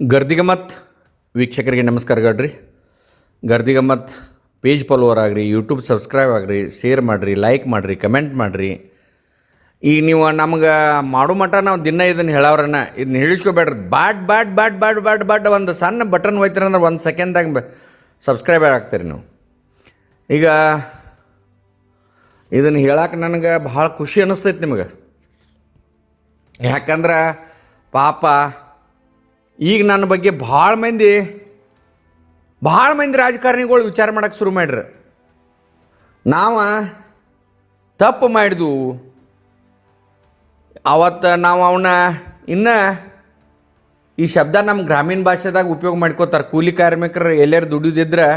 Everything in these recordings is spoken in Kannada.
ಗರ್ದಿಗಮ್ಮತ್ ವೀಕ್ಷಕರಿಗೆ ನಮಸ್ಕಾರಗಳ್ರಿ ಗರ್ದಿಗಮ್ಮತ್ ಪೇಜ್ ಫಾಲೋವರ್ ಆಗಿರಿ ಯೂಟ್ಯೂಬ್ ಸಬ್ಸ್ಕ್ರೈಬ್ ಆಗಿರಿ ಶೇರ್ ಮಾಡಿರಿ ಲೈಕ್ ಮಾಡಿರಿ ಕಮೆಂಟ್ ಮಾಡಿರಿ. ಈಗ ನೀವು ನಮ್ಗೆ ಮಾಡೋ ಮಟ್ಟ ನಾವು ದಿನ ಇದನ್ನು ಹೇಳೋರನ್ನ ಇದನ್ನ ಹೇಳಿಸ್ಕೋಬೇಡ್ರಿ. ಬಾಡ್ ಬಾಡ್ ಬಾಡ್ ಬಾಡ್ ಬಾಡ್ ಬಾಡ್ ಒಂದು ಸಣ್ಣ ಬಟನ್ ಅಂದ್ರೆ ಒಂದು ಸೆಕೆಂಡ್ದಾಗ ಸಬ್ಸ್ಕ್ರೈಬರ್ ಆಗ್ತೀರಿ ನೀವು. ಈಗ ಇದನ್ನು ಹೇಳಕ್ಕೆ ನನಗೆ ಭಾಳ ಖುಷಿ ಅನ್ನಿಸ್ತೈತೆ ನಿಮಗೆ. ಯಾಕಂದ್ರೆ ಪಾಪ ಈಗ ನನ್ನ ಬಗ್ಗೆ ಭಾಳ ಮಂದಿ ಭಾಳ ಮಂದಿ ರಾಜಕಾರಣಿಗಳು ವಿಚಾರ ಮಾಡೋಕ್ಕೆ ಶುರು ಮಾಡ್ರಿ. ನಾವು ತಪ್ಪು ಮಾಡಿದ್ವು. ಅವತ್ತು ನಾವು ಅವನ್ನ ಇನ್ನು ಈ ಶಬ್ದ ನಮ್ಮ ಗ್ರಾಮೀಣ ಭಾಷೆದಾಗ ಉಪಯೋಗ ಮಾಡ್ಕೋತಾರೆ. ಕೂಲಿ ಕಾರ್ಮಿಕರು ಎಲ್ಲಾರು ದುಡಿದಿದ್ರೆ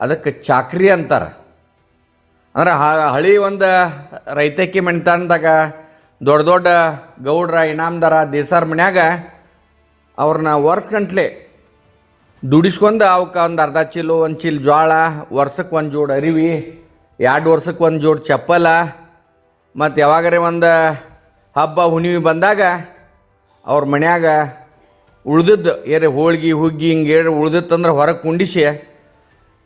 ಅದಕ್ಕೆ ಚಾಕ್ರಿ ಅಂತಾರೆ. ಅಂದ್ರೆ ಹಳಿ ಒಂದು ರೈತಕಿ ಮೆಣ್ತಾನ್ದಾಗ ದೊಡ್ಡ ದೊಡ್ಡ ಗೌಡ್ರ, ಇನಾಮ್ದಾರ, ದೇಸಾರ್ ಮನ್ಯಾಗ ಅವ್ರನ್ನ ವರ್ಷಗಂಟ್ಲೆ ದುಡಿಸ್ಕೊಂಡು ಅವಕ್ಕೆ ಒಂದು ಅರ್ಧ ಚೀಲು, ಒಂದು ಚೀಲ ಜೋಳ ವರ್ಷಕ್ಕೆ ಒಂದು ಜೋಡು ಅರಿವಿ, ಎರಡು ವರ್ಷಕ್ಕೆ ಒಂದು ಜೋಡು ಚಪ್ಪಲ, ಮತ್ತು ಯಾವಾಗರೆ ಒಂದು ಹಬ್ಬ, ಹುಣ್ಣಿಮೆ ಬಂದಾಗ ಅವ್ರ ಮನ್ಯಾಗ ಉಳ್ದಿದ್ದು, ಏರೆ ಹೋಳ್ಗಿ, ಹುಗ್ಗಿ ಹಿಂಗೆ ಏರು ಉಳ್ದಿತ್ತಂದ್ರೆ ಹೊರಗೆ ಕುಂಡಿಸಿ,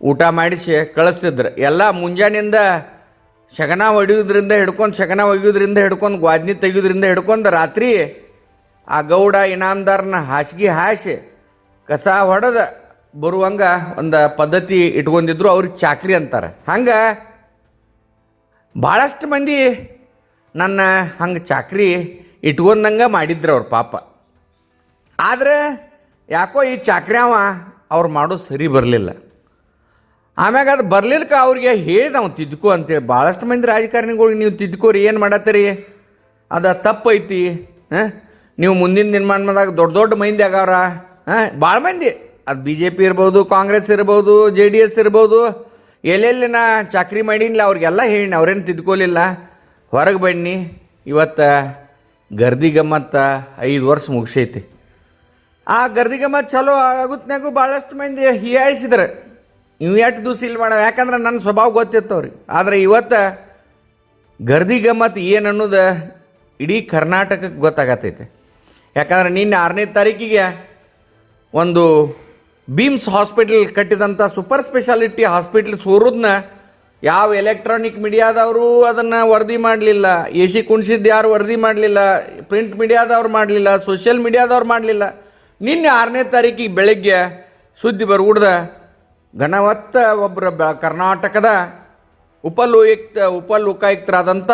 ಊಟ ಮಾಡಿಸಿ ಕಳಿಸ್ತಿದ್ರು. ಎಲ್ಲ ಮುಂಜಾನೆಯಿಂದ ಶಗನ ಒಡೆಯೋದ್ರಿಂದ ಹಿಡ್ಕೊಂಡು, ಶಗನ ಒಗೆಯೋದ್ರಿಂದ ಹಿಡ್ಕೊಂಡು ಗ್ವಾಜ್ನಿ ತೆಗೆಯೋದ್ರಿಂದ ಹಿಡ್ಕೊಂಡು ರಾತ್ರಿ ಆ ಗೌಡ ಇನಾಮ್ದಾರನ ಹಾಸಿಗೆ ಹಾಸಿ ಕಸ ಹೊಡೆದ ಬರುವಂಗ ಒಂದು ಪದ್ಧತಿ ಇಟ್ಕೊಂಡಿದ್ರು ಅವ್ರಿಗೆ ಚಾಕ್ರಿ ಅಂತಾರೆ. ಹಂಗೆ ಭಾಳಷ್ಟು ಮಂದಿ ನನ್ನ ಹಂಗೆ ಚಾಕ್ರಿ ಇಟ್ಕೊಂಡಂಗೆ ಮಾಡಿದ್ರು ಅವ್ರ ಪಾಪ. ಆದರೆ ಯಾಕೋ ಈ ಚಾಕ್ರಿ ಅವ ಅವ್ರು ಮಾಡೋ ಸರಿ ಬರಲಿಲ್ಲ. ಆಮ್ಯಾಗ ಅದು ಬರ್ಲಿಲ್ಕ ಅವ್ರಿಗೆ ಹೇಳಿದ ಅವ್ನು ತಿದ್ಕೋ ಅಂತೇಳಿ. ಭಾಳಷ್ಟು ಮಂದಿ ರಾಜಕಾರಣಿಗಳಿಗೆ ನೀವು ತಿದ್ಕೋರಿ, ಏನು ಮಾಡತ್ತೀರಿ? ಅದು ತಪ್ಪೈತಿ, ಹಾಂ? ನೀವು ಮುಂದಿನ ನಿರ್ಮಾಣದಾಗ ದೊಡ್ಡ ದೊಡ್ಡ ಮಂದಿ ಆಗವ್ರ ಹಾಂ ಭಾಳ ಮಂದಿ. ಅದು ಬಿ ಜೆ ಪಿ ಇರ್ಬೋದು, ಕಾಂಗ್ರೆಸ್ ಇರ್ಬೋದು, ಜೆ ಡಿ ಎಸ್ ಇರ್ಬೋದು. ಎಲ್ಲೆಲ್ಲಿ ನಾ ಚಾಕ್ರಿ ಮಾಡಿನಿಲ್ಲ ಅವ್ರಿಗೆಲ್ಲ ಹೇಳಿ ಅವ್ರೇನು ತಿದ್ಕೊಲಿಲ್ಲ. ಹೊರಗೆ ಬನ್ನಿ, ಇವತ್ತು ಗರ್ದಿ ಗಮ್ಮತ್ತ ಐದು ವರ್ಷ ಮುಗಿಸೈತಿ. ಆ ಗರ್ದಿ ಗಮ್ಮತ್ ಚಲೋ ಆಗುತ್ತನ್ಯಾಗು ಭಾಳಷ್ಟು ಮಂದಿ ಹೀಯಾಳಿಸಿದ್ರೆ. ನೀವು ಎಷ್ಟು ದಿವಸ ಇಲ್ಲಿ ಮಾಡೋ ಯಾಕಂದ್ರೆ ನನ್ನ ಸ್ವಭಾವ ಗೊತ್ತಿತ್ತು ಅವ್ರಿಗೆ. ಆದರೆ ಇವತ್ತು ಗರ್ದಿ ಗಮ್ಮತ್ ಏನು ಅನ್ನೋದು ಇಡೀ ಕರ್ನಾಟಕಕ್ಕೆ ಗೊತ್ತಾಗತ್ತೈತೆ ಯಾಕಂದ್ರೆ ನಿನ್ನೆ ಆರನೇ ತಾರೀಕಿಗೆ ಒಂದು ಬೀಮ್ಸ್ ಹಾಸ್ಪಿಟಲ್ ಕಟ್ಟಿದಂಥ ಸೂಪರ್ ಸ್ಪೆಷಾಲಿಟಿ ಹಾಸ್ಪಿಟ್ಲ್ ಸೋರೋದನ್ನ ಯಾವ ಎಲೆಕ್ಟ್ರಾನಿಕ್ ಮೀಡಿಯಾದವರು ಅದನ್ನು ವರದಿ ಮಾಡಲಿಲ್ಲ ಎ ಸಿ ಕುಣಿಸಿದ್ದು ಯಾರು ವರದಿ ಮಾಡಲಿಲ್ಲ, ಪ್ರಿಂಟ್ ಮೀಡಿಯಾದವ್ರು ಮಾಡಲಿಲ್ಲ ಸೋಷಿಯಲ್ ಮೀಡಿಯಾದವ್ರು ಮಾಡಲಿಲ್ಲ. ನಿನ್ನೆ ಆರನೇ ತಾರೀಕಿಗೆ ಬೆಳಗ್ಗೆ ಸುದ್ದಿ ಬರ್ಗುಡ್ದ ಘನವತ್ತ ಒಬ್ಬರ ಬ ಕರ್ನಾಟಕದ ಉಪಲೋಯುಕ್ತ ಉಪಲೋಕಾಯುಕ್ತರಾದಂಥ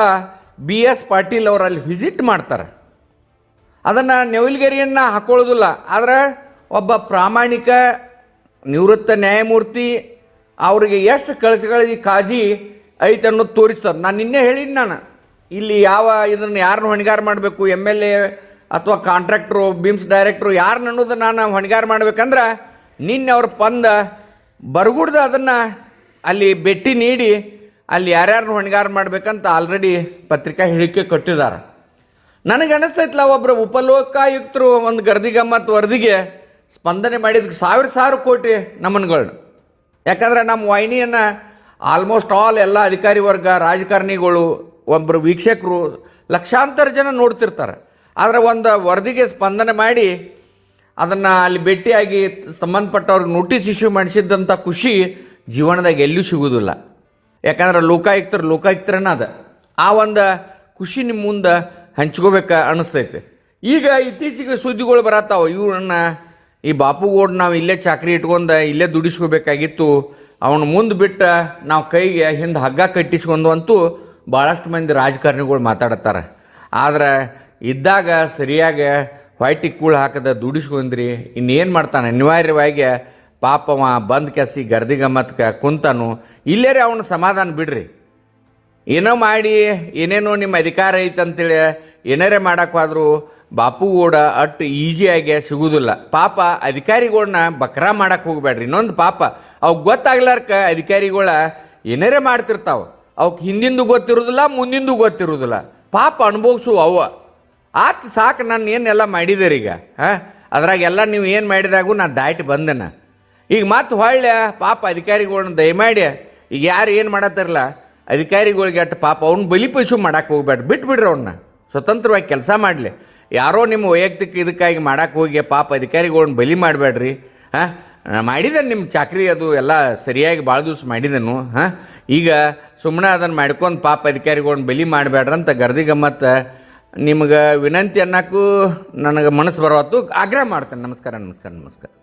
ಬಿ ಎಸ್ ಪಾಟೀಲ್ ಅವರು ಅಲ್ಲಿ ವಿಸಿಟ್ ಮಾಡ್ತಾರೆ. ಅದನ್ನು ನೆವಿಲ್ಗೆರಿಯನ್ನು ಹಾಕೊಳ್ಳೋದಿಲ್ಲ. ಆದರೆ ಒಬ್ಬ ಪ್ರಾಮಾಣಿಕ ನಿವೃತ್ತ ನ್ಯಾಯಮೂರ್ತಿ ಅವ್ರಿಗೆ ಎಷ್ಟು ಕಳಚಿ ಕಾಜಿ ಐತೆ ಅನ್ನೋದು ತೋರಿಸ್ತದೆ. ನಾನು ನಿನ್ನೆ ಹೇಳಿದ್ದು ನಾನು. ಇಲ್ಲಿ ಯಾವ ಇದನ್ನು ಯಾರನ್ನು ಹೊಣೆಗಾರ ಮಾಡಬೇಕು? ಎಂ ಎಲ್ ಎ ಅಥವಾ ಕಾಂಟ್ರಾಕ್ಟ್ರು ಬಿಮ್ಸ್ ಡೈರೆಕ್ಟ್ರು ಯಾರನ್ನ ಅನ್ನೋದು ನಾನು ಹೊಣೆಗಾರ ಮಾಡ್ಬೇಕಂದ್ರೆ ನಿನ್ನೆ ಅವ್ರ ಪಂದ ಬರ್ಗುಡ್ದು ಅದನ್ನು ಅಲ್ಲಿ ಭೇಟಿ ನೀಡಿ ಅಲ್ಲಿ ಯಾರ್ಯಾರನ್ನ ಹೊಣೆಗಾರ ಮಾಡ್ಬೇಕಂತ ಆಲ್ರೆಡಿ ಪತ್ರಿಕಾ ಹೇಳಿಕೆ ಕೊಟ್ಟಿದ್ದಾರೆ. ನನಗೆ ಅನಿಸ್ತೈತಲ್ಲ ಒಬ್ಬರು ಉಪಲೋಕಾಯುಕ್ತರು ಒಂದು ಗರ್ದಿಗೆ ಮತ್ತು ವರದಿಗೆ ಸ್ಪಂದನೆ ಮಾಡಿದ ಸಾವಿರ ಸಾವಿರ ಕೋಟಿ ನಮನ್ಗಳನ್ನ ಯಾಕಂದ್ರೆ ನಮ್ಮ ವಾಹಿನಿಯನ್ನು ಆಲ್ಮೋಸ್ಟ್ ಆಲ್ ಎಲ್ಲ ಅಧಿಕಾರಿ ವರ್ಗ, ರಾಜಕಾರಣಿಗಳು ಒಬ್ಬರು ವೀಕ್ಷಕರು ಲಕ್ಷಾಂತರ ಜನ ನೋಡ್ತಿರ್ತಾರೆ. ಆದರೆ ಒಂದು ವರದಿಗೆ ಸ್ಪಂದನೆ ಮಾಡಿ ಅದನ್ನು ಅಲ್ಲಿ ಭೇಟಿಯಾಗಿ ಸಂಬಂಧಪಟ್ಟವ್ರಿಗೆ ನೋಟಿಸ್ ಇಶ್ಯೂ ಮಾಡಿಸಿದ್ದಂಥ ಖುಷಿ ಜೀವನದಾಗ ಎಲ್ಲೂ ಸಿಗೋದಿಲ್ಲ. ಯಾಕಂದ್ರೆ ಲೋಕಾಯುಕ್ತರು ಲೋಕಾಯುಕ್ತರನ್ನ ಅದ. ಆ ಒಂದು ಖುಷಿ ನಿಮ್ಮ ಮುಂದೆ ಹಂಚ್ಕೋಬೇಕ ಅನಿಸ್ತೈತೆ. ಈಗ ಇತ್ತೀಚೆಗೆ ಸುದ್ದಿಗಳು ಬರತ್ತಾವ ಇವ್ರನ್ನ ಈ ಬಾಪುಗೋಡ್ ನಾವು ಇಲ್ಲೇ ಚಾಕ್ರಿ ಇಟ್ಕೊಂಡ ಇಲ್ಲೇ ದುಡಿಸ್ಕೋಬೇಕಾಗಿತ್ತು, ಅವನ ಮುಂದೆ ಬಿಟ್ಟ ನಾವು ಕೈಗೆ ಹಿಂದೆ ಹಗ್ಗ ಕಟ್ಟಿಸ್ಕೊಂಡು ಅಂತೂ ಭಾಳಷ್ಟು ಮಂದಿ ರಾಜಕಾರಣಿಗಳು ಮಾತಾಡತ್ತಾರೆ. ಆದ್ರೆ ಇದ್ದಾಗ ಸರಿಯಾಗಿ ವೈಟಿ ಕೂಳು ಹಾಕದ ದುಡಿಸ್ಕೊಂಡ್ರಿ, ಇನ್ನೇನು ಮಾಡ್ತಾನೆ? ಅನಿವಾರ್ಯವಾಗಿ ಪಾಪವ ಬಂದ್ ಕೆಸಿ ಗರ್ದಿಗಮ್ಮತ್ಕ ಕುಂತಾನು, ಇಲ್ಲೇರಿ ಅವನ ಸಮಾಧಾನ ಬಿಡ್ರಿ. ಏನೋ ಮಾಡಿ, ಏನೇನೋ ನಿಮ್ಮ ಅಧಿಕಾರ ಐತೆ ಅಂತೇಳಿ ಏನಾರೇ ಬಾಪು ಕೂಡ ಅಟ್ಟು ಈಸಿಯಾಗಿ ಸಿಗುವುದಿಲ್ಲ ಪಾಪ ಅಧಿಕಾರಿಗಳನ್ನ ಬಕ್ರಾ ಮಾಡಕ್ಕೆ ಹೋಗ್ಬೇಡ್ರಿ. ಇನ್ನೊಂದು ಪಾಪ ಅವ್ಕೆ ಗೊತ್ತಾಗ್ಲಾರ್ಕ ಅಧಿಕಾರಿಗಳ ಏನಾರೇ ಮಾಡ್ತಿರ್ತಾವೆ. ಅವಕ್ಕೆ ಹಿಂದಿಂದು ಗೊತ್ತಿರೋದಿಲ್ಲ, ಮುಂದಿಂದು ಗೊತ್ತಿರೋದಿಲ್ಲ. ಪಾಪ ಅನುಭವಿಸು ಅವ ಆತ ಸಾಕು ನಾನು ಏನೆಲ್ಲ ಮಾಡಿದ್ದೀರಿ ಈಗ ಹಾಂ? ಅದ್ರಾಗೆಲ್ಲ ನೀವು ಏನು ಮಾಡಿದಾಗೂ ನಾನು ದಾಟಿ ಬಂದನ. ಈಗ ಮತ್ತೆ ಹೊಳ್ಳೆ ಪಾಪ ಅಧಿಕಾರಿಗಳನ್ನ ದಯಮಾಡಿ, ಈಗ ಯಾರು ಏನು ಮಾಡತ್ತಾರಲ್ಲ ಅಧಿಕಾರಿಗಳಿಗೆ ಅಟ್ಟು ಪಾಪ ಅವ್ನ ಬಲಿಪಶು ಮಾಡಕ್ಕೆ ಹೋಗ್ಬೇಡ. ಬಿಟ್ಬಿಡ್ರಿ ಅವ್ನ. ಸ್ವತಂತ್ರವಾಗಿ ಕೆಲಸ ಮಾಡಲಿ. ಯಾರೋ ನಿಮ್ಮ ವೈಯಕ್ತಿಕ ಇದಕ್ಕಾಗಿ ಮಾಡಕ್ಕೆ ಹೋಗಿ ಪಾಪ ಅಧಿಕಾರಿಗಳನ್ನ ಬಲಿ ಮಾಡಬೇಡ್ರಿ. ಹಾಂ? ಮಾಡಿದೆ ನಿಮ್ಮ ಚಾಕ್ರಿ ಅದು ಎಲ್ಲ ಸರಿಯಾಗಿ ಭಾಳ ದಿವ್ಸ ಮಾಡಿದೆನು. ಹಾಂ? ಈಗ ಸುಮ್ಮನೆ ಅದನ್ನು ಮಾಡ್ಕೊಂಡು ಪಾಪ ಅಧಿಕಾರಿಗಳನ್ನ ಬಲಿ ಮಾಡಬೇಡ್ರಂತ ಗರ್ದಿ ಗಮ್ಮತ್ತು ನಿಮ್ಗೆ ವಿನಂತಿ ಅನ್ನೋಕ್ಕೂ ನನಗೆ ಮನಸ್ಸು ಬರೋತ್ತು ಆಗ್ರಹ ಮಾಡ್ತೇನೆ. ನಮಸ್ಕಾರ ನಮಸ್ಕಾರ ನಮಸ್ಕಾರ.